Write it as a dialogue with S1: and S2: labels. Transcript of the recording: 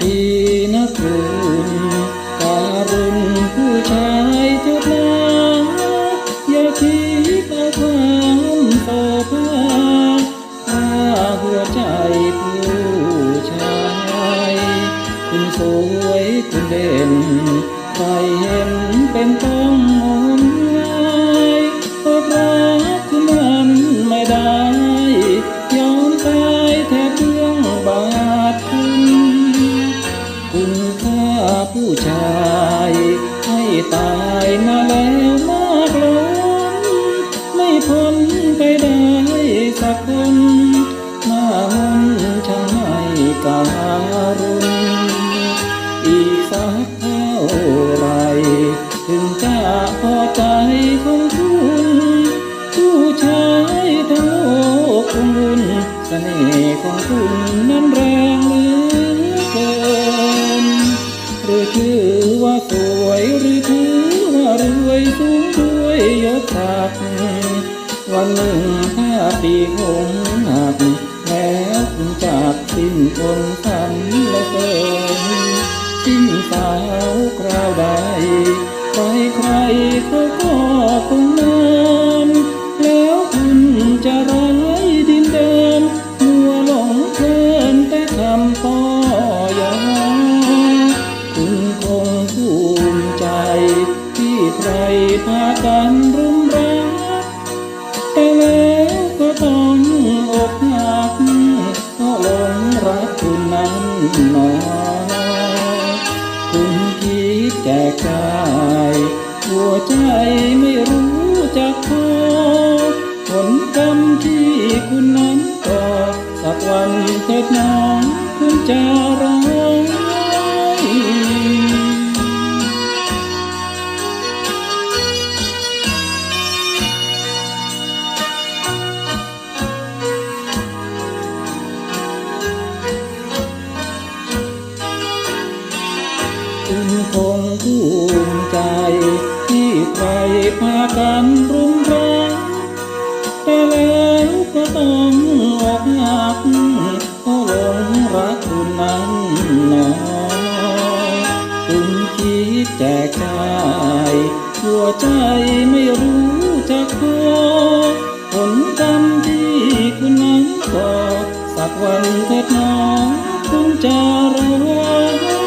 S1: ทีนะคุณการุณผู้ชายเถิดนะอย่าคิดเอาความโสภาถ้าหัวใจผู้ชาย คุณสวยคุณเด่นใครเห็นเป็นต้องมองงายเพราะรักคุณนั้นไม่ได้ ยอมตายแทบเรื่องบา ชายให้ตายมาแล้วมากล้นไม่พ้นไปได้สักคนหน้ามนช่างไม่การุณอีกสักเท่าไร ถึงจะพอใจของคุณผู้ชายทั้งโลกของคุณเสน่ห์ของคุณนั้นแรง ถือว่าสวยหรือถือว่ารวยสูงด้วยยศศักดิ์วันหนึ่งถ้าปีคงหักแล้วจากสิ้นคนสันและเกินสิ้นสาวคราวใด ใครพากันรุมรักแต่แล้วก็ต้องอกหักเพราะหลงรักคุณนั้นหนอคุณคิดแจกจ่ายหัวใจไม่รู้จักพอผลกรรมที่คุณนั้นก่อสักวันเถิดน้องคุณจะร้อง คุณคงภูมิใจ ที่ใครพากันรุมรักแต่แล้วก็ต้องอกหักเพราะหลงรักคุณนั้นหนอคุณคิดแจกจ่ายหัวใจไม่รู้จักพอผลกรรมที่คุณนั้นก่อสักวันเถิดน้องคุณจะรู้